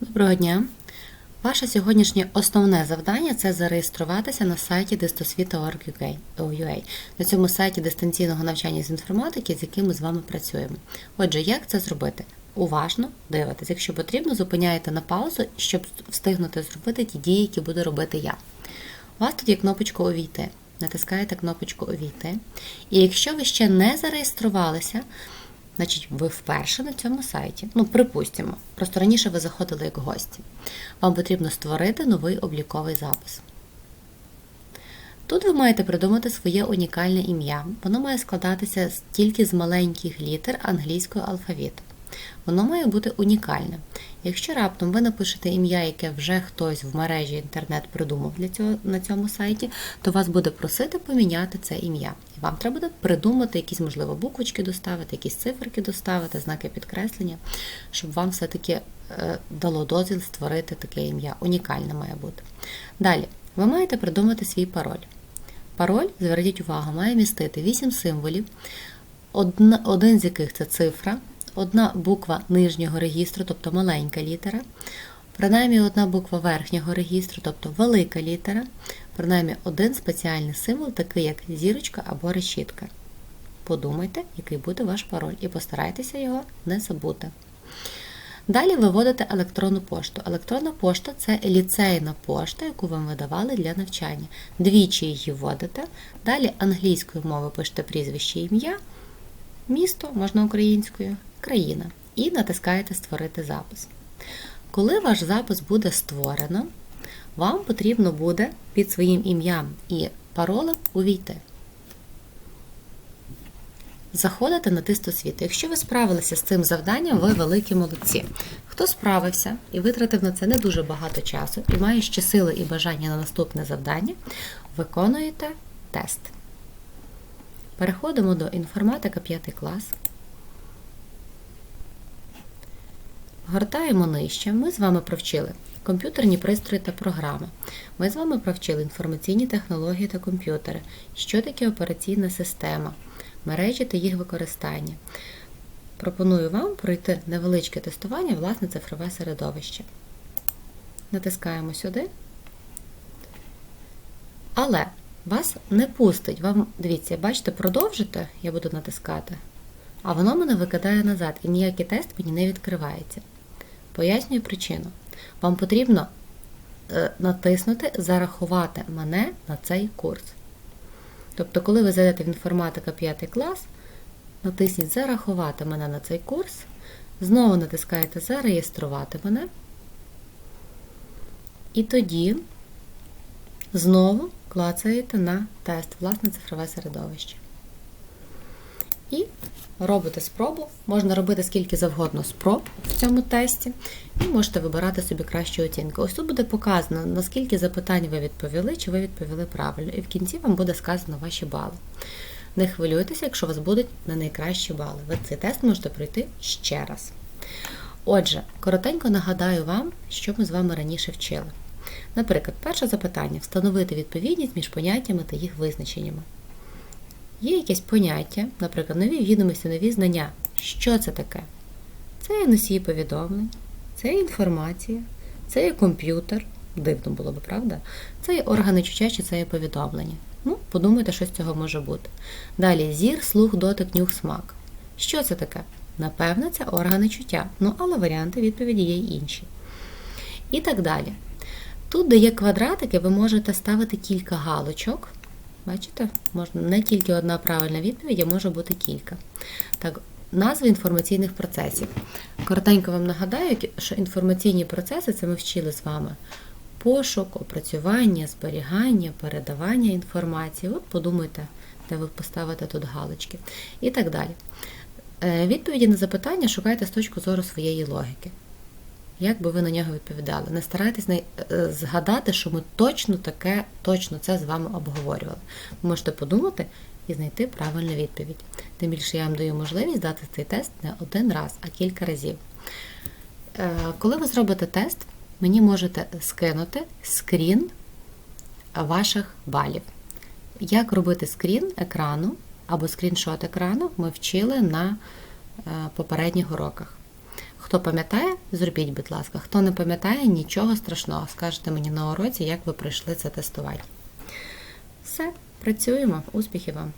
Доброго дня! Ваше сьогоднішнє основне завдання це зареєструватися на сайті distosvita.org.ua. На цьому сайті дистанційного навчання з інформатики, з яким ми з вами працюємо. Отже, як це зробити? Уважно дивитесь. Якщо потрібно, зупиняєте на паузу, щоб встигнути зробити ті дії, які буду робити я. У вас тут є кнопочка Увійти. Натискаєте кнопочку Увійти. І якщо ви ще не зареєструвалися, Значить, ви вперше на цьому сайті. Ну, припустимо, просто раніше ви заходили як гості. Вам потрібно створити новий обліковий запис. Тут ви маєте придумати своє унікальне ім'я. Воно має складатися тільки з маленьких літер англійського алфавіту. Воно має бути унікальне. Якщо раптом ви напишете ім'я, яке вже хтось в мережі інтернет придумав для цього на цьому сайті, то вас буде просити поміняти це ім'я. І вам треба буде придумати якісь, можливо, буквочки доставити, якісь циферки доставити, знаки підкреслення, щоб вам все-таки е, дало дозвіл створити таке ім'я. Унікальне має бути. Далі, ви маєте придумати свій пароль. Пароль, зверніть увагу, має містити 8 символів, один з яких це цифра одна буква нижнього регістру, тобто маленька літера, принаймні одна буква верхнього регістру, тобто велика літера, принаймні один спеціальний символ, такий як зірочка або решітка. Подумайте, який буде ваш пароль, і постарайтеся його не забути. Далі виводите електронну пошту. Електронна пошта це ліцейна пошта, яку вам видавали для навчання. Двічі її вводите. Далі англійською мовою пишете прізвище ім'я, місто можна українською, країна і натискаєте Створити запис. Коли ваш запис буде створено, вам потрібно буде під своїм ім'ям і паролем увійти. Заходите на тист освіти. Якщо ви справилися з цим завданням, ви великі молодці. Хто справився і витратив на це не дуже багато часу, і має ще сили і бажання на наступне завдання, виконуєте тест. Переходимо до інформатика 5 клас. Гортаємо нижче. Ми з вами провчили комп'ютерні пристрої та програми. Ми з вами провчили інформаційні технології та комп'ютери, що таке операційна система, мережі та їх використання. Пропоную вам пройти невеличке тестування власне цифрове середовище. Натискаємо сюди. Але вас не пустить. Вам, дивіться, бачите, продовжите, я буду натискати, а воно мене викидає назад, і ніякий тест мені не відкривається. Пояснюю причину. Вам потрібно е, натиснути Зарахувати мене на цей курс. Тобто, коли ви зайдете в інформатика 5 клас, натисніть Зарахувати мене на цей курс. Знову натискаєте Зареєструвати мене. І тоді знову клацаєте на тест, власне, цифрове середовище. І робите спробу. Можна робити скільки завгодно спроб в цьому тесті, і можете вибирати собі кращу оцінку. Ось тут буде показано, наскільки запитань ви відповіли, чи ви відповіли правильно. І в кінці вам буде сказано ваші бали. Не хвилюйтеся, якщо у вас будуть не найкращі бали. Ви цей тест можете пройти ще раз. Отже, коротенько нагадаю вам, що ми з вами раніше вчили. Наприклад, перше запитання встановити відповідність між поняттями та їх визначеннями. Є якесь поняття, наприклад, нові відомості, нові знання. Що це таке? Це є носії повідомлень, це інформація, це є комп'ютер. Дивно було би, правда? Це є органи чуття, чи це є повідомлення. Ну, подумайте, що з цього може бути. Далі зір, слух, дотик, нюх, смак. Що це таке? Напевне, це органи чуття. Ну, але варіанти відповіді є й інші. І так далі. Тут, де є квадратики, ви можете ставити кілька галочок. Бачите? Можна не тільки одна правильна відповідь, а може бути кілька. Так, назви інформаційних процесів. Коротенько вам нагадаю, що інформаційні процеси це ми вчили з вами. Пошук, опрацювання, зберігання, передавання інформації. От подумайте, де ви поставите тут галочки. І так далі. Е, відповіді на запитання шукайте з точки зору своєї логіки. Як би ви на нього відповідали? Не старайтесь не згадати, що ми точно таке, точно це з вами обговорювали. Ви можете подумати і знайти правильну відповідь. Тим більше я вам даю можливість дати цей тест не один раз, а кілька разів. Е, коли ви зробите тест, мені можете скинути скрін ваших балів. Як робити скрін екрану або скріншот екрану, ми вчили на е, попередніх уроках. Хто пам'ятає, зробіть, будь ласка. Хто не пам'ятає, нічого страшного. Скажете мені на уроці, як ви пройшли це тестування. Все, працюємо. Успіхів вам!